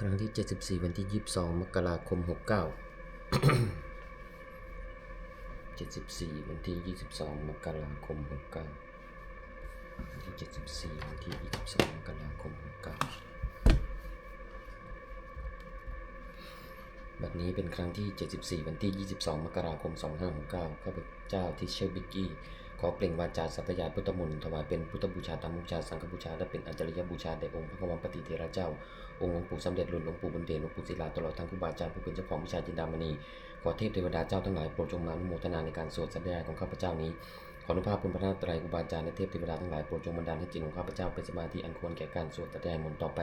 ครั้งที่ 74 วันที่ 22 มกราคม 69 74 วันที่ 22 มกราคม 69 วันที่ 74 วันที่ 22 มกราคม 69 บัดนี้เป็นครั้งที่ 74 วันที่ 22 มกราคม 2569 ข้าพเจ้าที่เชอบิกกี้ ขอเปล่งวาจาสัตยาพุทธมนต์ถวายเป็นพุทธบูชาธรรมบูชาสังฆบูชาและเป็นอัญจริยบูชาแด่องค์พระกวังปฏิเทระเจ้า องค์หลวงปู่สำเร็จหลุนหลวงปู่บุญเดชหลวงปู่ศิลาตลอดทั้งครูบาอาจารย์ผู้เป็นเจ้าของวิชาจินดามณีขอเทพเทวดาเจ้าทั้งหลายโปรดจงมาอนุโมทนาในการสวดสัตยาของข้าพเจ้านี้ขออนุภาพคุณพระนาตรัยครูบาอาจารย์และเทพเทวดาทั้งหลายโปรดจงบันดาลให้จิตของข้าพเจ้าเป็นสมาธิอันควรแก่การสวดสัตยามนต์ต่อไป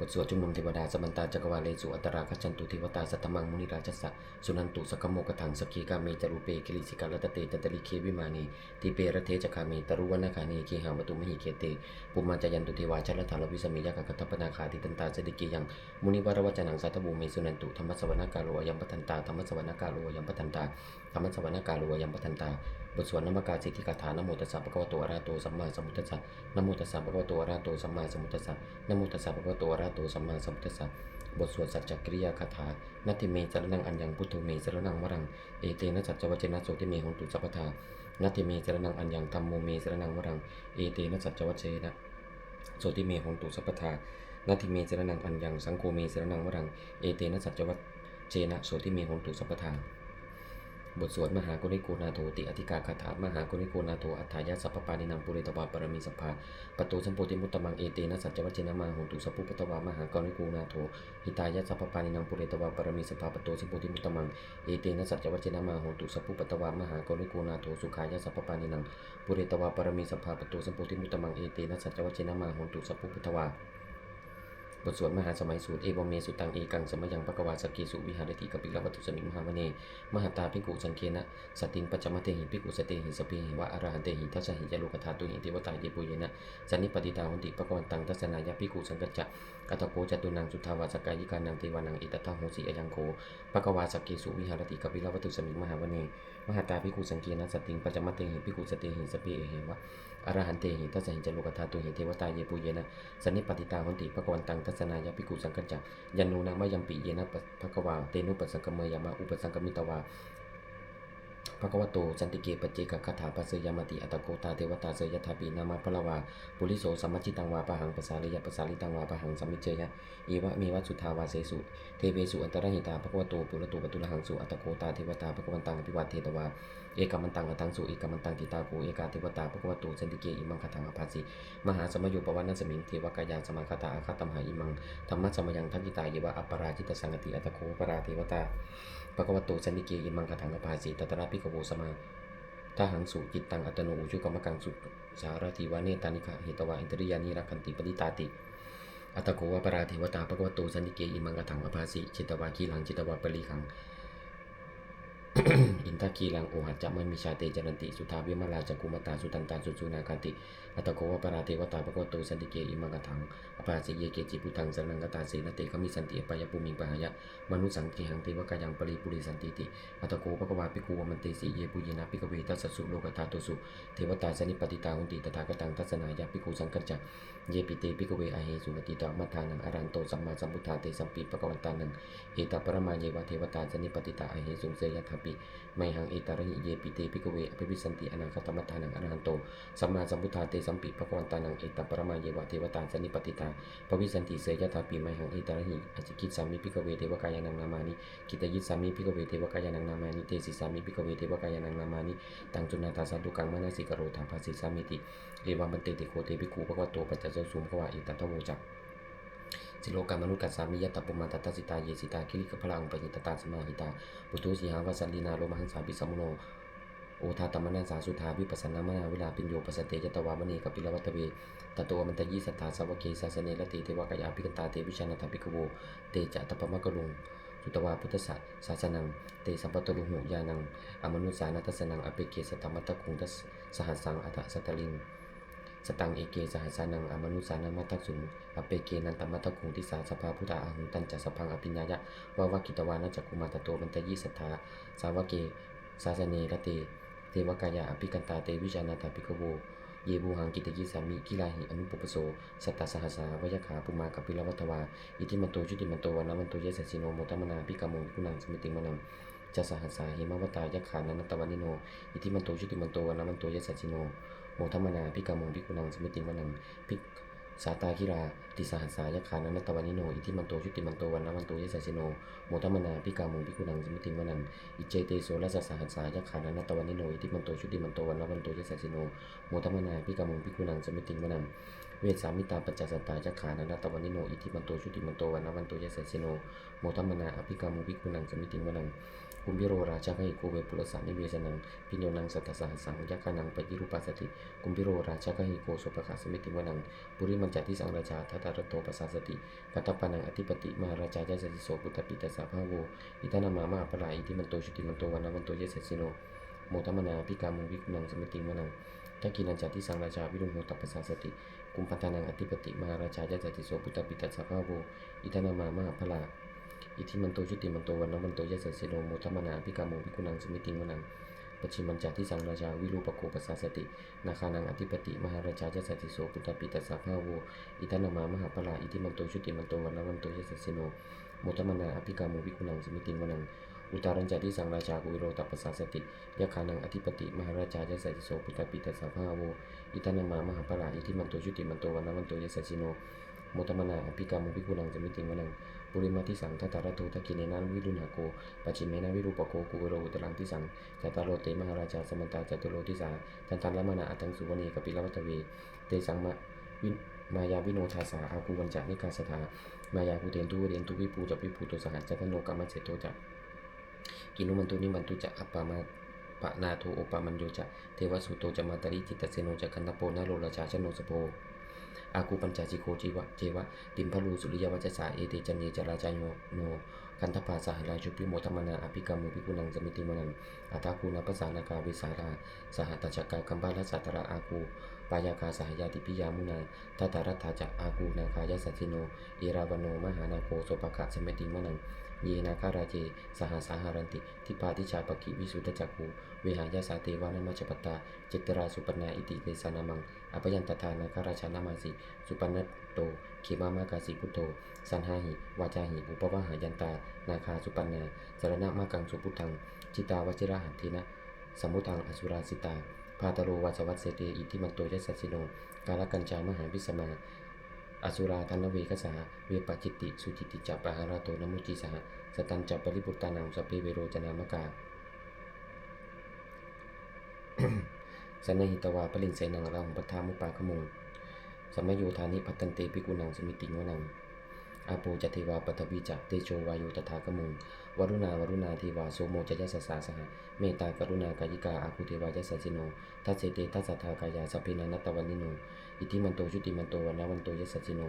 บทสวดชุมนุมเทวดาสมันตาจักรวาเลสุอัตราคัจจันตุเทวตาสัตตมังมุนิราชสสะสุนันตุสกกมโมกถังสกีกาเมจารุเปกิริสิกาลตเตจันตลิเควิมานีทีเประเทจคาเมตรุวนาคานีเคหาวตุมหิเคเตปุมาจายันตุเทวาชลธารวิสมิยะกัตถปนาคาติตันตาเสดิกิยังมุนิวรวัจนังสัตบูเมสุนันตุธรรมสวนาการโลยัมปทันตาธรรมสวนาการโลยัมปทันตาธรรมสวนาการโลยัมปทันตา บทสวดนมกาสิทธิกถานโมตัสสะภะคะวะโตอะระหะโตสัมมาสัมพุทธัสสะนโมตัสสะภะคะวะโตอะระหะโตสัมมาสัมพุทธัสสะนโมตัสสะภะคะวะโตอะระหะโตสัมมาสัมพุทธัสสะบทสวดสัจจกิริยาคาถานาทิเมจรนังอัญญังพุทโธเมจรนังวรัง เอเตนะสัจจวัจนะโสติเมหนตุสัพพทานาทิเมจรนังอัญญังธรรมโมเมจรนังวรัง เอเตนะสัจจวัจนะโสติเมหนตุสัพพทานาทิเมจรนังอัญญังสังโฆเมจรนังวรัง เอเตนะสัจจวัจนะโสติเมหนตุสัพพทา บทสวดมหากริโกนาโทติอธิกาคาถามหากริโกนาโทอัฏฐายะสัพพปานินังปุเรตวาปรมีสัพพาปตูสัมโพธิมุตตมังเอเตนะสัจวัจนะมาโหตุสัพพุปตวามหากริโกนาโทหิตายะสัพพปานินังปุเรตวาปรมีสัพพาปตูสัมโพธิมุตตมังเอเตนะสัจวัจนะมาโหตุสัพพุปตวามหากริโกนาโทสุขายะสัพพปานินังปุเรตวาปรมีสัพพาปตูสัมโพธิมุตตมังเอเตนะสัจวัจนะมาโหตุสัพพุปตวา บทสวดมหาสมัยสูตรเอวเมสุตังเอกังสมยังปะกวาสกีสุวิหารติกปิลวัตุสมิงมหามเนมหาตาพิกุสังเคนะสติงปัจจมเตหิพิกุสเตหิสเปหิวะอรหันเตหิทัสสหิจโลกธาตุหิเทวตาเยปุเยนะสันนิปติตาวันติปะกวันตังทัสนายะพิกุสังกัจจะกัตโกจตุนังสุทธาวาสกายิกานังเทวานังอิตตะโหสีอยังโคปะกวาสกีสุวิหารติกปิลวัตุสมิงมหามเนมหาตาพิกุสังเคนะสติงปัจจมเตหิพิกุสเตหิสเปหิวะอรหันเตหิทัสสหิจโลกธาตุหิเทวตาเยปุเยนะสันนิปติตาหนติภะกวันตังทัสนายะภิกุสังกัจจะยันนูนามยัมปิเยนะภะคะวาเตนุปัสังกเมยามาอุปสังกมิตวาภะคะวะโตสันติเกปเจกคาถาปัสยามติอัตโกตาเทวตาเสยถาปีนามาพละวาปุริโสสัมมจิตังวาปะหังปะสาริยะปะสาริตังวาปะหังสัมมิเจยะอีวะมีวัสุทาวาเสสุเทเวสุอันตรหิตาภะคะวะโตปุระโตปตุลหังสุอัตโกตาเทวตาภะคะวันตังอภิวาเทตวา เอกามันตังอตังสุเอกามันตังติตาโกเอกาเทวตาภควตูสันติเกอิมังคตังอภาสิมหาสมยุปวันนัสมิงเทวกายาสมาคตาอาคตมหาอิมังธรรมะสมยังทักิตาเยวะอัปปราจิตสังกติอัตโคปราเทวตาภควตูสันติเกอิมังคตังอภาสิตตระพิกโวสมาทหังสุจิตตังอัตโนอุชุกรรมกังสุสารติวาเนตานิกะเหตวะอินทริยานิรักขันติปริตาติอัตโกวะปราเทวตาภควตูสันติเกอิมังคตังอภาสิจิตวาคีหลังจิตวาปริขัง อินทกีลังโอหัจจะไม่มีชาติเจรันติ สุทาวิมาลาจักุมตา สุตันตา สุสุนาคาติ อัตโกวปราเทวตาปะโกโตสันติเกอิมังกถังอปาสิเยเกจิพุทังสันังกตาเสนเตกมิสันติปายปุมิงปหายะมนุสังเกหังเทวกายังปริปุริสันติติอัตโกปะกวาปิกูวมันเตสิเยปุยนาปิกเวทัสสุโลกธาตุสุเทวตาสนิปติตาหุนติตถาคตังทัศนายะปิกูสังกัจจะเยปิเตปิกเวอเหสุนติตามัทานังอรันโตสัมมาสัมพุทธาเตสัมปิปะกวันตานังเอตปรมาเยวะเทวตาสนิปติตาอเหสุเสยทัปิไมหังเอตาระหิเยปิเตปิกเวอภิวิสันติอนาคตมัฏฐานังอรันโตสัมมาสัมพุทธาเตสัมปิภควันตานังเอตัปรมาเยวะเทวตาสนิปติตาปวิสันติเสยถาปีไมหังเอตาระหิอจิกิจสามิปิกเวเทวกายานังนามานิกิตยิสามิปิกเวเทวกายานังนามานิเตสิสามิปิกเวเทวกายานังนามานิตังจุนาตาสันตุกังมนาสิกโรธาภาสิสามิติเอวังบันเตติโคเตปิคูภควโตปัจจโสสุมภวะเอตตะโวจักสิโลกามนุษย์กัสสามิยตปุมาตตตสิตาเยสิตาคิริกพลังปญิตตาสมาหิตาปุตุสีหาวสันลีนาโลมหังสาปิสมุโน โอทาตมนันสาสุธาวิปัสสนามนาเวลาปิญโยปสสเตยตวามณีกับปิลวัตเวตตัวมันตยีสัทธาสาวกเกสาสเนละเตเทวกายาภิกันตาเตวิชานาถปิกโวเตจะตปมะกะลุงสุตวาพุทธศาสศาสนังเตสัมปตลุหุยานังอมนุสานัตสนังอเปเกสตมัตตคุงทัสสหัสสังอัตสัตลิงสตังเอเกสหัสานังอมนุสานังมัตสุงอเปเกนันตมัตตคุงทิสาสภาพุทธาอาหุตันจัสพังอภิญญายะวาวกิตวานัจกุมาตโตมันตยีสัทธาสาวกเกสาสเนละเต เทวกายาอภิกันตาเตวิจานาถาภิกขโว เยบูหังกิตกิสามิกิลาหิอนุปปโส สัตตสหัสาวยขาปุมากัปปิลวัตวา อิทิมันโตชุติมันโตวันนมันโตเยสสิโนโมตมนาปิกามงพิกุนังสมิติมนังจะสหัสาหิมวตายขานันตวันนิโน อิทิมันโตชุติมันโตวันนมันโตเยสสิโนโมตมนาปิกามงพิกุนังสมิติมนังพิก สาตาคิราติสหัสสายขานันตวันนิโน อิทิมันโตชุติมันโตวันนมันโตเยสสิโน โมตมนาปิกามุงพิกุนังสมิติมนังอิเจเตโสและสสหัสสายขานันตวันนิโน อิทิมันโตชุติมันโตวันนวันโตเยสสิโน โมตมนาพิกามุงพิกุนังสมิติมนังเวสามิตาปัจจสตตาจักขานันตวันนิโน อิทิมันโตชุติมันโตวันนวันโตเยสสิโน โมทมนาอภิกามุภิกุนังสมิติวนัง กุมพิโรราชาให้โกเวปุรสานิเวสนังพิญโยนังสัตสหัสสังยักานังปจิรูปัสสติกุมพิโรราชาให้โกสุปะขาสมิติวนังปุริมันจัติสังราชาทัตารโตปัสสสติกัตตปานังอธิปติมหาราชาเจสสิโสปุตตปิตสสะภาโวอิตานามามาปะลาอิทิมันโตชุติมันโตวันนวันโตเยสสิโนโมทัมนาอภิกามุภิกนังสมิติวนังทักกินันจัติสังราชาวิรุณโหตปัสสสติกุมพันธนังอธิปติมหาราชาจติโสปุตตปิตัสสะภาโวอิทานามามาพลา อิทิมันโตชุติมันโตวันนวันโตยะเสสโนโมทัมนาภิกาโมภิกุนังสมิติงวนังปัจฉิมันจาทิสังราชาวิรูปโกปัสสาสติ นาคานังอธิปติ มหาราชาจติโสปุตตปิตัสสะภาโวอิทานามามหาพลาอิทิมันโตชุติมันโตวันนวันโตยะเสสโนโมทัมนาอภิกาโมภิกุนังสมิติงวนังอุตารัญจติสังราชากุวิโรตปัสสาสติยะคานังอธิปติ มหาราชาจติโสปุตตปิตัสสะภาโวอิตานามามหาปราอิทิมันโตชุติมันโตวันนวันโตเยสสิโนโมตมนาอภิกามุภิกุนังจมิติงวนัง ปุริมาทิสังทัตตาระโตทักกิเนนันวิรุณหโกปัจฉิเมนะวิรูปโกกุเวโรอุตรังทิสังจัตตารโลเตมหาราชาสมันตาจัตุโลทิสาทันทันละมนาอัตังสุวณีกปิลวัตเวเตสังมะวิมายาวิโนทาสาอากูวันจานิกาสถามายาภูเทนตุเรนตุวิปูจักวิปูโตสหัสจัตโนกรรมเสโตจักกินุมันตุนิมันตุจักอัปปามาปะนาโทโอปามันโยจะเทวสุโตจะมาตริจิตตเสโนจะคันตโปนาโลราชาชโนสโพ อากูปัญจจิโคจิวะเจวะติมพลูสุริยวัจสาเอเตจันเยจราจายโยโนคันทปาสหราชุปิโมธรรมนาอภิกรรมุภิกุนังสมิติมนังอัตาคูนาปสานากาวิสาราสหตจักกากัมบาลสัตระอากูปายาคาสหยาติปิยามุนาทัตตารัตถาจะอากูนาคายสัสสิโนเอราวโนมหานาโคโสปะกะสมิติมนัง เยนาคาราเจสหสาหารันติ ทิปาทิชาปกิวิสุทธจักขุเวหายาสาเทวานามัจปตา เจตราสุปนาอิติเตสานามังอภยันตทานาคาราชานามาสิ สุปนัตโตเขมามากาสิพุทโธ สันหาหิ วาจาหิอุปวาหายันตา นาคาสุปนาสารณะมากังสุพุทธัง จิตาวชิระหันทินะ สมุทังอสุราสิตา พาตโรวัสวัสเสเตอิทิมันโตยัสสสิโน กาลกัญจามหาวิสมา อสุราธนเวกสาเวปจิติ สุจิติจัปปะหาราโตนมุจิสหสตันจัปปริปุตตานังสเพเวโรจนามกาสนหิตวาปลิงเสนังราหุปทามุปาขมุงสมโยธานิพัตันเตปิกุนังสมิติงวนังอาโปจเทวาปัทวีจักเตโชวายุตถาคมุงวรุณาวรุณาเทวาโสโมจยสสสาสหเมตตากรุณากายิกาอาคุเทวายสสิโนทัสเสเตทัสสทากายาสพเพนันตวันนิโน อิทิมันโตชุติมันโตวันนวันโตยสสจิโน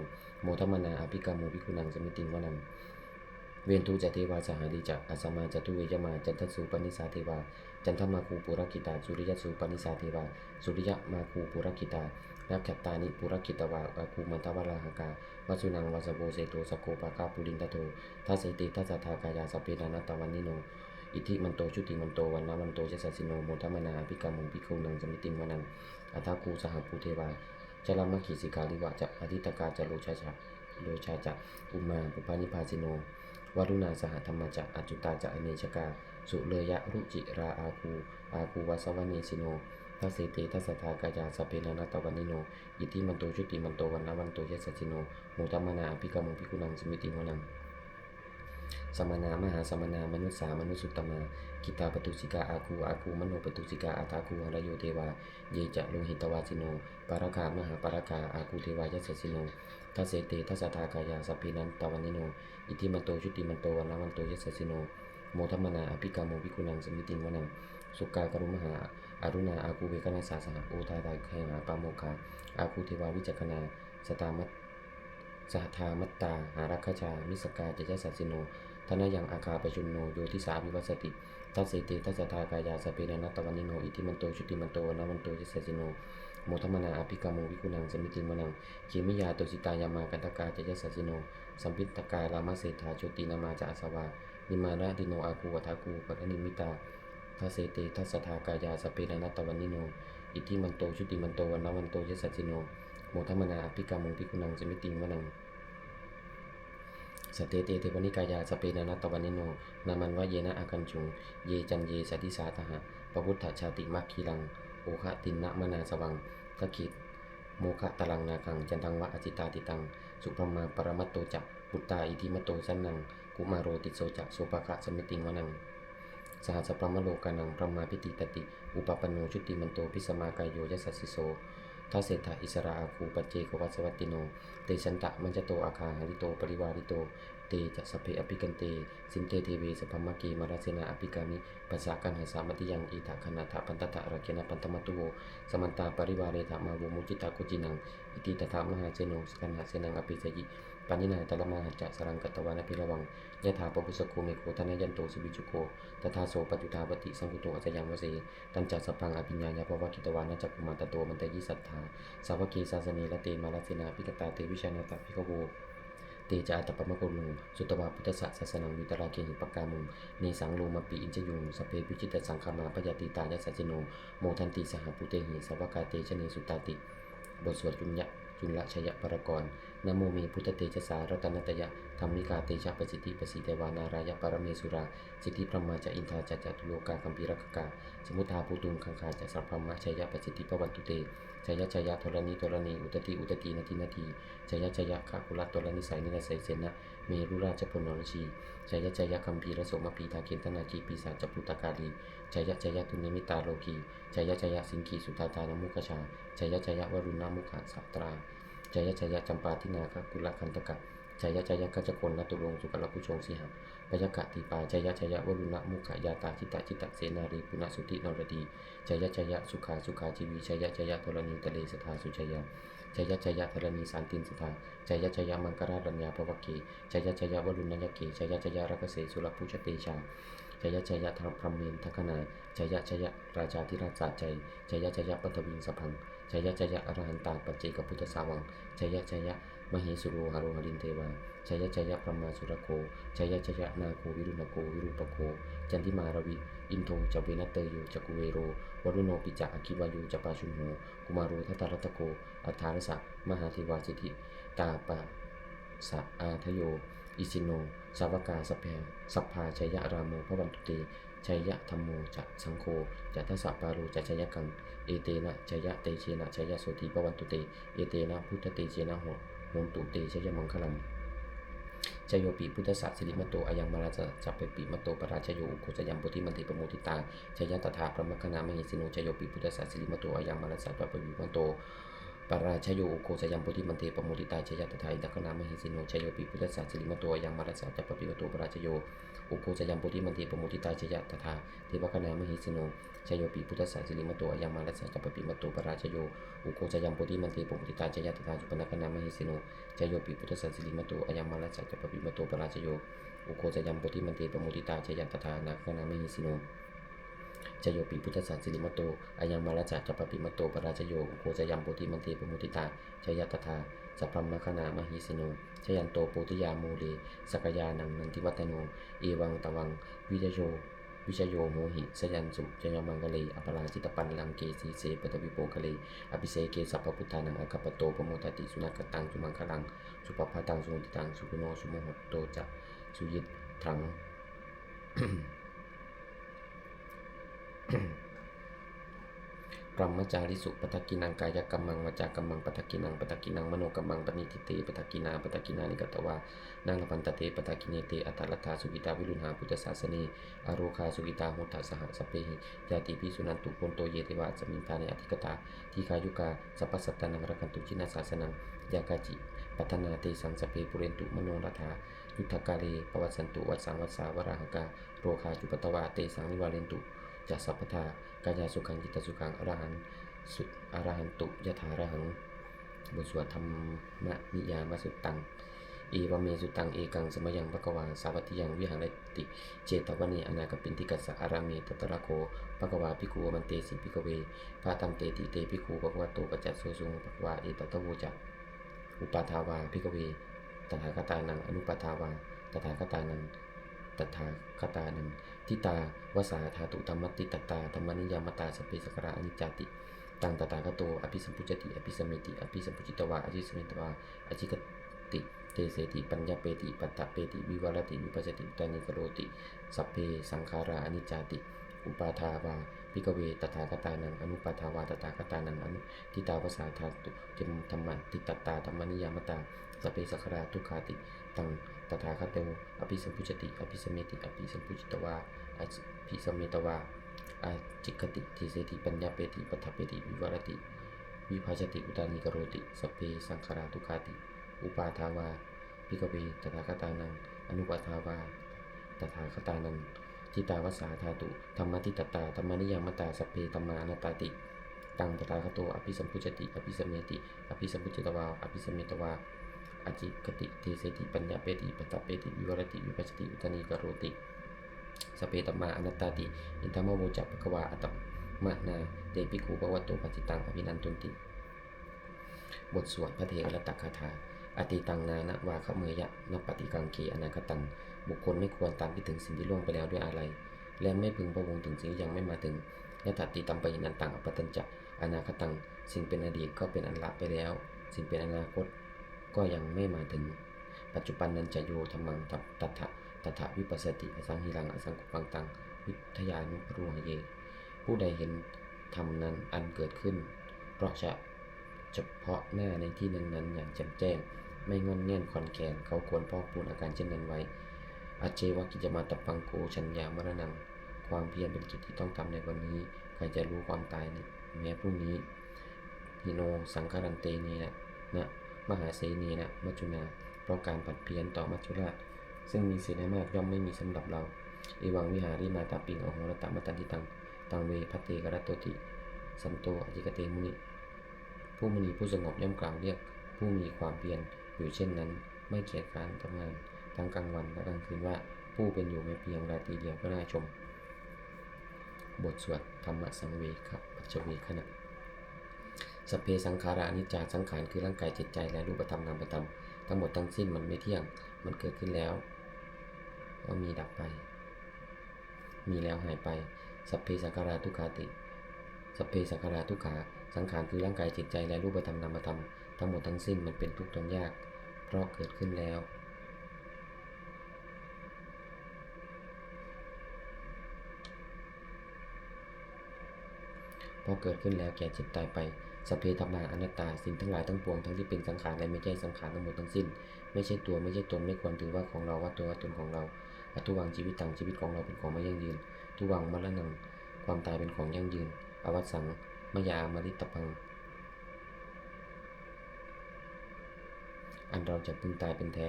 โมทัมนาอภิกรรมโมภิกุนังสมิติวนังเวนทุจเทวาสหาริจักอาสมาจตุเวยมาจันทสุปนิสาเทวา จันทมาคูปุรกิตาสุริยสุปนิสาเทวา สุริยมาคูปุรกิตานักขัตตานิปุรกิตวาอาคูมันตวราหกาวสุนังวาสโบเสโตสโกปากาปุรินทโททัสติทัสทากายาสเพนานตวันนิโน อิทิมันโตชุติมันโตวันนามันโตยสสสิโนโมทัมนาอภิกรรมโมภิกุนังสมิติงวนังอัตาคูสหภูเทวา จะรำมขีสิกาลิวะจะอธิตกาจะโลชาจะโลชาจะอุมาปุพานิพาสิโนวรุณาสหธรรมจะอจุตาจะอเนชกา สุเลยะรุจิราอาคู อาคูวัสวเนสิโนทัสเสเตทัสสทากายาสเพนานาตวันิโน อิทิมันโตชุติมันโตวันนาวันโตยสสสิโนโมตมนาอภิกรรมโมภิกุลังสมิติงวนัง สมณามหาสมณามนุษสามนุสสุตมา กิตาปตุสิกาอาคูอาคูมโนปตุสิกาอาตาคูหรโยเทวา เยจะโลหิตวาสิโน ปารากามหาปารากาอาคูเทวายสสสิโนทัสเสเตทัสสทากายาสัพพินันตวันิโน อิทิมันโตชุติมันโตวันวันโตยสสสิโน โมทัมมนาอภิกรรมโมวิกุนังสมิติงวนังสุกากรุมหาอารุณาอาคูเวกนาสาสหโอทาตาไคหาปาโมคาอาคูเทวาวิจักนาสตามัต สหธามัตตา หารักขจามิสกาเจจสัสสิโนทนายังอาคาปชุนโนโยทิสาวิวัสติทัสเสติทัสสทากายาสเปนานัตตวันนิโน อิทิมันโตชุติมันโตนามันโตยสัสิโนโมทมนาอภิกรรมวิกุนังสมิติมนังเขมิยาตุสิตายามากันตกาเจยสัสิโน สัมพิตกาลามาเศรษฐาโชตินามาจาสวานิมานาดิโนอาคูวัทาคูปะนิมิตาทัสเสติทัสทากายาสเปนานัตตวันนิโน อิทิมันโตชุติมันโตวันนวันโตยสัจจิโน โมทมนาอภิกามุงพิกุนังสมิติงวนังสเตเตเทวนิกายาสเปนานัตตวันนิโน นามันวะเยนะอาคันชุง เยจันเยสติสาตหะปพุทธชาติมัคคีลัง โอคะตินนะมนาสวังกขิดโมคะตลังนาคัง จันทังวะอจิตาติตัง สุปมาปรมัตโตจักปุตตาอิทิมตโตสันนัง กุมารโรติโสจักโสปะคะสมิติงวนัง สหัสปรมโลกานังพรมาพิติตติ อุปปันโนชุติมันโตพิสมากายโยยสัสสิโส ทัสเสถะอิสราอาคูปัจเจกวัสวัตติโน เตชันตะมัญจโตอาคาหาริโตปริวาริโต เตจะสเพอภิกันเต สินเตเทวีสพพมกีมาราเสนาอภิกามิปัสสากันหาสามัติยังอิทะคณาถาปันตตะระเกนะปันตมัตุโวสมันตาปริวาเรธามาวุมุจิตากุจินัง อิติตถามหาเจโนสกันหาเสนังอภิสยิ ปานินาตละมาหัจจะสรังกัตตวานะพิระวังยะถาปปุสโคเมโคทนยันโตสุวิจุโคตถาโสปัจจุทาวติสังกุโตอัจยังวเสตัญจัสพังอภิญญาญาภวคิตวานะจักกุมาตโตมันตยิสัทธาสาวกีสาสนีละเตมาลาเสนาพิกตาเตวิชานาตาพิกโวเตจาอัตตปมะโกลุงสุตวาพุทธะศาสนังวิตราเกหิปกามุงเนสังโลมาปีอินจยุงสเพพิจิตสังคามาปยติตายะสัจโนโมทันติสหปุเตหิสาวกาเตชเนสุตาติ บทสวดจุลยะจุลชยปรกรณ นโมเมพุทธเตชะสารัตนตยะธรรมิกาเตชะปสิทธิปสิเทวานารายะปรเมสุรา สิทธิพระมาจะอินทาจะจตุโลกาคัมภีรกกาสมุทาภูตุงคังคาจะสัพพมะชัยยะปสิทธิปวันตุเตชัยยะชัยยะธรณีธรณีอุตติอุตตินาทีนาทีชัยยะชัยยะขะกุลัตรณิสัยนินาสัยเสนะเมรุราชพลนรชีชัยยะชัยยะคัมภีรโสมพีทาเกนตนาคีปีศาจปุตตกาลีชัยยะชัยยะตุนิมิตาโลกีชัยยะชัยยะสิงคีสุตาตานมุขชาชัยยะชัยยะวรุณามุขสัตรา ชัยยะชัยะจำปาทินาคกุลคันตกะชัยยะชัยะกัจจกลนตุรงสุกลกุชงสีหะพยกะติปาจยะจยะวรุณะมุขยาตาจิตตจิตตเสนารีปุณสุตินรดีจยะจยะสุขาสุขาชีวีจยะจยะธรณีตะเลสทาสุชยาจยะจยะธรณีสันตินสทาจยะจยะมังกรารัญญาภวเกจยะจยะวรุณยเกจยะจยะรักเสสุรพุชเตชา จยะจยะธรรมพรหมเมนทัคนาจยะจยะราชาธิราชาใจจยะจยะปัตวิงสพังจยะจยะอรหันตาปัจเจกพุทธสาวังจยะจยะมเหสุโรหารุหรินเทวาชยชยพรมาสุรโคชยชยนาโควิรุณโควิรูปโค จันทิมารวิ อินโทจเวนัตเตโยจักุเวโร วรุโนปิจะอคิวายุจปาชุนโหกุมารุทัตตารัตโก อัฏฐารสะ มหาเทวาสิทธิ ตาปะสะอาทโย อิสิโน สาวกาสพเพสัพพาชัยะรามโมพระวันตุเตชัยยะธรรมโมจะสังโฆจะทัสสะปารุจะชัยกังเอเตนะชัยะเตเชนะชัยะโสติปวันตุเตเอเตนะพุทธเตเชนะหโหนตุเตชัยมังคลังชโยปีพุทธศาสสิริมตโตอายังมาราจะจับไปปีมตโตปราชโยอุโคจยัมปุติมันติปโมทิตาชยตถาพระมคณามหิสิโนชโยปีพุทธศาสสิริมตโตอายังมาราจะจับไปปีมตโต ปราชโยอุโคจยัมปุติมันติปโมทิตาชยตถาอินทคณามหิสิโนชโยปีพุทธศาสสิริมตโตอายังมาราจะจับไปปีมตโตปราชโยอุโคจยัมปุติมันติปโมทิตาชยตถาเทวคณามหิสิโนชโยปีพุทธศาสสิริมตโตอายังมาราจะจับไปปีมตโตปราชโยอุโคจยัมปุติมันติปโมทิตาชยตถาสุปนคณามหิสินโนจโยปิพุทธสัสสิริมตอายังมาลัสสะจปปิมโตปราชโยอุโคจยัมปติมันเตปมุติตาชยันตถานาคนามหิสิโน จโยปิพุทธสัสสิริมโตอายังมาลัสสะจปปิมโตปราชโยโคจยัมปุติมันเตปมุติตาชยัตถาสัพพมคณามหิสิโนชยันโตโปติยามูเลสกยานังนันทิวัตโน เอวังตวัง วิจโย วิชโยโมหิสยันสุจยมังกเลอปราจิตปันลังเกสีเสปตวิโปกเลอภิเสเกสัพพุทธานังอคัปโตปโมทติสุนักตังสุมังคลัง สุปปาตังสุมุติตังสุกุโนสุโมหโตจะสุยิตทัง กรรมจาริสุปทักกินังกายกรรมังวจากรรมังปทักกินังปทักกินังมโนกรรมังปณิทิเตปทักกินาปทักกินานิกตวานังพันตเตปทักกิเนเตอัตตลัทธาสุกิตาวิรุณหาพุทธศาสนีอโรคาสุกิตาหุตตสหสเพหิยาติพิสุนันตุปนโตเยเทวาสมิงทาเนอธิกตาทีคายุกาสัพพสัตตานังรักันตุจินาศาสนังยากาจิปัฒนาเตสังสเพปุเรนตุมโนรัฐายุทธกาเลปวัสสันตุวัสสังวัสสาวราหกาโรคาจุปตวาเตสังนิวาเรนตุ จัสสัพพทากายาสุขังจิตสุขังอรหันสุอรหันตุยถาระหังบทสวดธรรมนิยามสุตังเอวเมสุตังเอกังสมยังภะกวาสาวัติยังวิหารติ เจตวันีอนาคปินติกัสสะอารามีตตระโคภะกวาภิกขุมันเตสิภิกเวพาตัมเตติเตภิกขุภะกวาโตปัจจัสโสสุงภะกวาเอตตะโวจักอุปาทาวาภิกเวตถาคตานังอนุปาทาวาตถาคตานัง ตถาคตานังทิตาวสาธาตุธรรมติตตาธรรมนิยามตาสเพสกราอนิจจติตังตถาคโตอภิสัมพุจติอภิสมมิติอภิสัมพุจิตวาอภิสมิตวาอจิกติเตเสติปัญญาเปติปัตตะเปติวิวรติวิปัสสติตานิกโรติสัพเพสังขาราอนิจจติ อุปาทาวาพิกเวตถาคตานังอนุปาทาวาตถาคตานังอนุทิตาวสาธาตุจิมธรรมติตตาธรรมนิยามตาสเพสัคราทุกขาติตัง ตถาคตโตอภิสัมพุจติอภิสมเมติอภิสัมพุจตวาอภิสมเมตวาอาจิกติทิเสติปัญญาเปติปัฏฐเปติวิวรติ วิภาชติอุตานิกโรติสเพสังขาราทุกาติ อุปาทาวาพิกเวตถาคตานังอนุปาทาวาตถาคตานังทิตาวสาธาตุธรรมทิตตาธรรมนิยามตาสเพธรรมานาตาติตังตถาคตโตอภิสัมพุจติอภิสมเมติอภิสัมพุจตวาอภิสมเมตวา อจิกติเทเสติปัญญาเปติปัตตะเปติวิวรติวิปัสสติอุตานิกโรติสเพธรรมาอนัตตาติอินทรรมโมจักปะกวาอัตมะนาเตปิคูปวัตโตปฏิตังอภินันตุนติ บทสวดพระเทวรตคาถาอติตังนานะวาขเมยะนปฏิกังเกอนาคตัง บุคคลไม่ควรตามคิดถึงสิ่งที่ล่วงไปแล้วด้วยอะไร และไม่พึงพะวงถึงสิ่งที่ยังไม่มาถึงยะถติตัมปะหินันตังอปตัญจะอนาคตัง สิ่งเป็นอดีตก็เป็นอันละไปแล้ว สิ่งเป็นอนาคต ก็ยังไม่มาถึง ปัจจุบันนันจะโยธรรมังตัตถะตัถะวิปัสสติอสังหิรังอสังกุปังตังวิทยานุปรุหเย ผู้ใดเห็นธรรมนั้นอันเกิดขึ้น เพราะจะเฉพาะหน้าในที่นั้นๆ อย่างแจ่มแจ้ง ไม่งอนแง่นคอนแคนเขาควรพอกพูนอาการเช่นนั้นไว้อาเจวกิจมาตปังโกชัญญามรณัง ความเพียรเป็นกิจที่ต้องทำในวันนี้ ใครจะรู้ความตายเนี่ยแม้พรุ่งนี้ฮิโนสังคารันเตนีนะนะ มหาเสนีนะมัจจุนาเพราะการผัดเพี้ยนต่อมัจจุราช ซึ่งมีเสียได้มากย่อมไม่มีสำหรับเราเอวังวิหาริมาตาปิงอโหรตมตันทิตังตังเวพัตเตกรัตโตติ สันโตอจิกเตมุนิ ผู้มนีผู้สงบย่อมกล่าวเรียก ผู้มีความเพียรอยู่เช่นนั้น ไม่เกียจคร้านทำงานทั้งกลางวันและกลางคืนว่าผู้เป็นอยู่ไม่เพียงราตรีเดียวก็น่าชม บทสวดธรรมสังเวคปัจเวขณะ สเพสังขารานิจจาสังขารคือร่างกายจิตใจและรูปธรรมนามธรรมทั้งหมดทั้งสิ้นมันไม่เที่ยง มันเกิดขึ้นแล้วก็มีดับไป มีแล้วหายไปสเพสังขาราทุกขาติสเพสังขาราทุกขาสังขารคือร่างกายจิตใจและรูปธรรมนามธรรมทั้งหมดทั้งสิ้นมันเป็นทุกข์ทนยาก เพราะเกิดขึ้นแล้วพอเกิดขึ้นแล้วแก่จ็บตายไป สพเพธรรมาอนัตตาสิ่งทั้งหลายทั้งปวงทั้งที่เป็นสังขารและไม่ใช่สังขารทั้งหมดทั้งสิ้น ไม่ใช่ตัวไม่ใช่ตนไม่ควรถือว่าของเราว่าตัวว่าตนของเราอัตุวังชีวิตต่างชีวิตของเราเป็นของไม่ยั่งยืน ทุวังมรณังความตายเป็นของยั่งยืน อวัตสังมยามริตพัง อันเราจะพึงตายเป็นแท้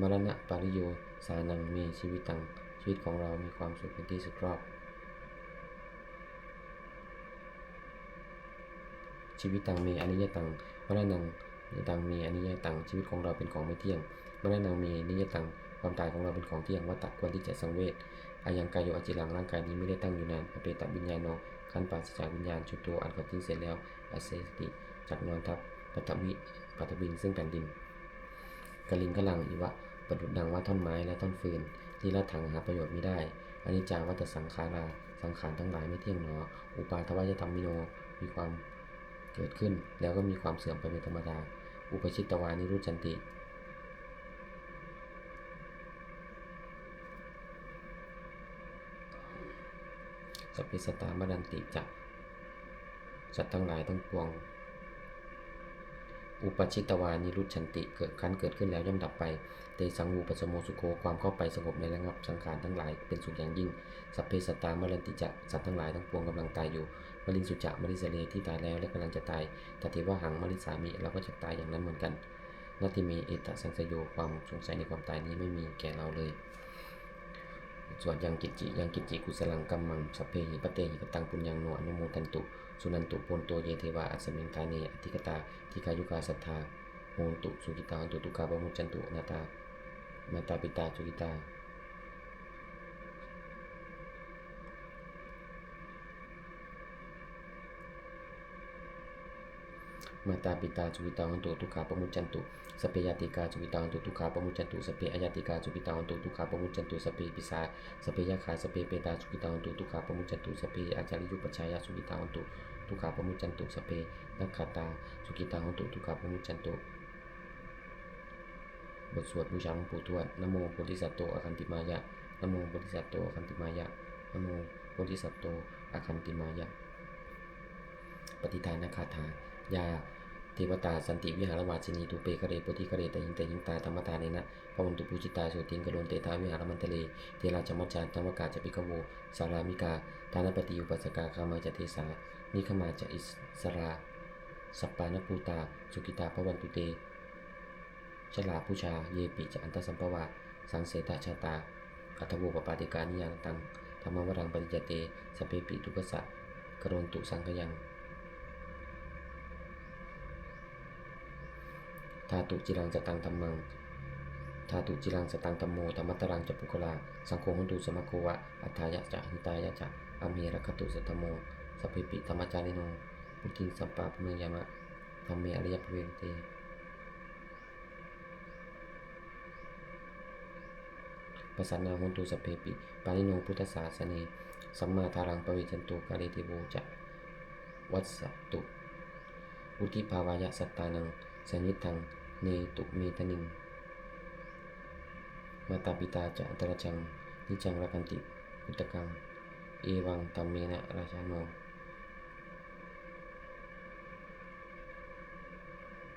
มรณะปริโย สานังมีชีวิตตัง ชีวิตของเรามีความสุขเป็นที่สุดรอบ ชีวิตตังมีอนิยตังมรณังตังมีอนิยตังชีวิตของเราเป็นของไม่เที่ยงมรณังมีนิยตังความตายของเราเป็นของเที่ยงวัตตะควรที่จะสังเวชอายังกายโยอจิรังร่างกายนี้ไม่ได้ตั้งอยู่นานอเปตวิญญาณโนขันปราศจากวิญญาณชุดตัวอันกดทิ้งเสร็จแล้วอเสสติจากนอนทับปัตวิปัตวินซึ่งแผ่นดินกลิงกลังอีวะประดุดดังว่าท่อนไม้และท่อนฟืน ที่ละถังหาประโยชน์ไม่ได้อนิจจาวัตสังขารา สังขารทั้งหลายไม่เที่ยงหนอ อุปาทวายธรรมมิโน มีความ เกิดขึ้นแล้วก็มีความเสื่อมไปเป็นธรรมดา อุปชิตตวานิรุจันติ สัพเพสตามดันติจักสัตว์ทั้งหลายทั้งปวง อุปชิตวานิรุชันติเกิดคันเกิดขึ้นแล้วย่อมดับไป เตสังวูปสโมสุโคความเข้าไปสงบในระงับสังขารทั้งหลายเป็นสุขอย่างยิ่ง สัพเพสตามรันติจักสัตว์ทั้งหลายทั้งปวงกำลังตายอยู่มรินสุจะมริสเลที่ตายแล้วและกำลังจะตายแต่ที่ว่าหังมริสามีเราก็จะตายอย่างนั้นเหมือนกันนาทิมีเอตสังสโยความสงสัยในความตายนี้ไม่มีแก่เราเลย ส่วนยังกิจจิยังกิจจิกุสลังกัมมังสัพเพหิปเตหิปตังปุญญังโนอนุโมทันตุ สุนันตุปนตัวเยเทวาอัสมิงกาเนอธิกตาทิกายุกาสัทธาโหนตุสุกิตาตุตุกาบมุจันตุนาตามาตาปิตาจุกิตา มาตาปิตาจุกิตาหันตุทุกขาปมุจจันตุสเปยติกาจุกิตาหันตุทุกขาปมุจจันตุสเปอยติกาจุกิตาหันตุทุกขาปมุจจันตุสเปปิสาสเปยขาสเปเปตาจุกิตาหันตุทุกขาปมุจจันตุสเปอาจาริยุปชายาจุกิตาหันตุทุกขาปมุจจันตุสพเพนักขาตาสุกิตาหนตุทุกขาปมุจจันตุบทสวดบูชาหลวงปู่ทวดนโมโพธิสัตโตอคันติมายะนโมโพธิสัตว์โตอคันติมายะนโมโพธิสัตว์โตอคันติมายะ ปฏิทานคาถายา เทวตาสันติวิหารวาสินีตุเปคะเรโพธิคะเรตยิงแต่ยิงตาธรรมทาเนนะพระวันตุปูจิตาโสติงกโลนเตทาวิหารมันเตเลเทราจมัจจานธรรมกาจะปิกโวสารามิกาทานปฏิอุปัสกาคามาจเทสานิขมาจะอิสราสัปปานปูตา สุกิตาพระวันตุเตชลาผู้ชาเยปิจะอันตสัมปวาสังเสตชาตาอัตโวปปาติกานิยานตังธรรมวรังปริจเตสเปปิทุกขสะกโรนตุสังขยัง ธาตุจิรังสตังธรรมังธาตุจิรังสตังธรรมโมธรรมตรังจะปุกลา สังโฆหุนตุสมะโควะ อัฏฐายะจะหิตายะจะอเมรคตุสัทธโมสัพพิปิธรรมจาริโนพุทธิงสัมปาปเมยามะธรรมเมอริยปเวเตปสันนาหุนตุสพเพปิปานิโนพุทธศาสเนสัมมาทารังปวิจันตุกาเลติโวจะวัสสตุอุทิภาวายะสัตตานังสนิทัง เนตุเมตนิงมาตาปิตาจะอัตรจังนิจังรักันติอุตกัง เอวังตัมเมนะราชาโน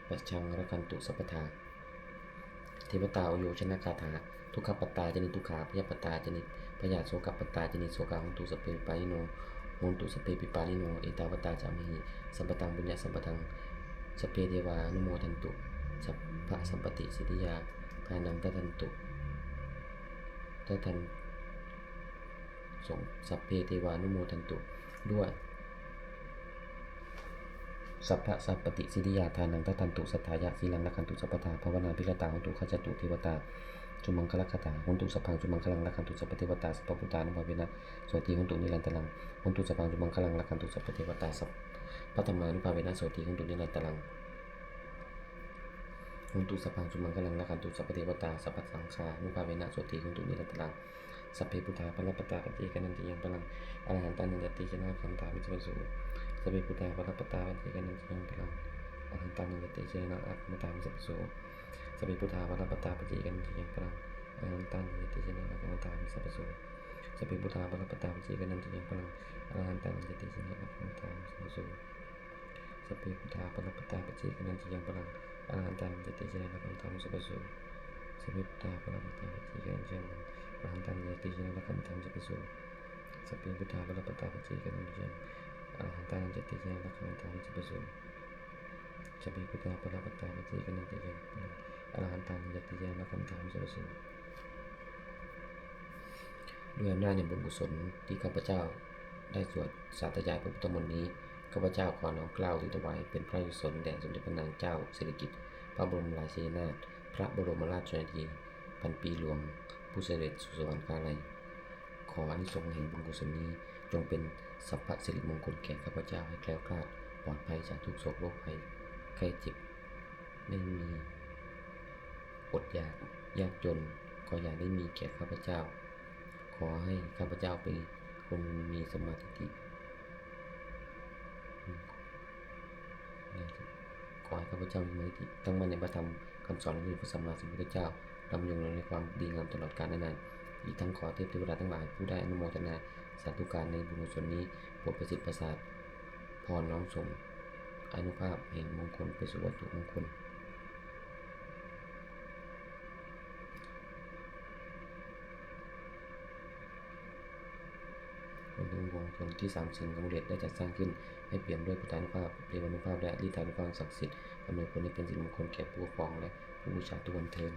ปัจจังรักันตุสัพทาเทวตาอโยชนะคาถา ทุกขปตตาจนิทุกขาพยาปตตาจนิพยาโสกปตาจนิโสกาหุนตุสเพปานิโนโนตุสเพปิปานิโนเอตาวตาจามิสัมปตังบุญญาสัมปทังสเพเทวานุโมทันตุ สัพพะสัมปติสิทธิยาทานังตทันตุตทันสงสัพเพเทวานุโมทันตุด้วยสัพพะสัพปติสิทธิยาทานังตทันตุสัทธายะสีลังละคันตุสัพพทาภาวนาพิรตาหุนตุขจตุเทวตาจุมังคลคตาหุนตุสพังจุมังคลังละคันตุสัพเทวตาสัพพพุทธานุภาเวนะสวติหุนตุนิรันตลังหุนตุสพังจุมังคลังละคันตุสัพเทวตาสัพพธรรมานุภาเวนะโสติหุนตุนิรันตลัง หุนตุสัพพังจุมังกลังละคันตุสัพพเทวตาสัพพสังฆานุภาเวนะโสติหุนตุนิรัตตังสัพเพพุทธาปรปตาปฏิกันันติยังพลังอรหันตันยันติชนะคันธามิจฉาสุสัพเพพุทธาปรปตาปฏิกันันติยังพลังอรหันตันยันติชนะอัตมตามิจฉาสุสัพเพพุทธาปรปตาปฏิกันันติยังพลังอรหันตันยันติชนะอัตมตามิจฉาสุสัพเพพุทธาปรปตาปฏิกันันติยังพลังอรหันตันยันติชนะอัตมตามิจฉาสุสัพเพพุทธาปรปตาปฏิกันนันติยังพลัง อรหันตันจติเจนะคันธรรมสุปสุสมิตาปรมัตตาปฏิกันจังอรหันตันจติเจนะคันธรรมสุปสุสปิพุทธาปรมัตตาปฏิกันจังอรหันตันจติเจนะคันธรรมสุปสุสปิพุทธาปรมัตตาปฏิกันจังอรหันตันจติเจนะคันธรรมสุปสุด้วยอำนาจในบุญกุศลที่ข้าพเจ้าได้สวดสาธยายพระพุทธมนต์นี้ ข้าพเจ้าขอน้อมเกล้าวถวายเป็นพระยุสนแด่สมเด็จพระนางเจ้าสิริกิติ์พระบรมราชินีนาถพระบรมราชชนนีพันปีหลวง ผู้เสด็จสู่สวรรคาลัยขออานิสงส์แห่งบุญกุศลนี้จงเป็นสัพพะสิริมงคลแก่ข้าพเจ้าให้แคล้วคลาดปลอดภัยจากทุกโศกโรคภัยไข้เจ็บไม่มีอดอยากยากจนก็อย่าได้มีแก่ข้าพเจ้า ขอให้ข้าพเจ้าเป็นคนมีสมาธิ ขอให้ข้าพเจ้ามีทิตั้งมั่นในพระธรรมคำสอนของพระสัมมาสัมพุทธเจ้าดำรงในความดีงามตลอดกาลนานๆอีกทั้งขอเทพเทวดาทั้งหลายผู้ได้อนุโมทนาสาธุการในบุญส่วนนี้โปรดประสิทธิ์ประสาทพรน้อมสมอนุภาพแห่งมงคลไปสู่วัตถุมงคล คนดวงวงชนที่สามสิ่งของเร็จได้จัดสร้างขึ้น ให้เปลี่ยนด้วยพุทธานุภาพเทวานุภาพและฤทธานุภาพศักดิ์สิทธิ์อำนวยผลให้เป็นสิริมงคลแก่ผู้ปกครองและผู้บูชาทุกวันเทิน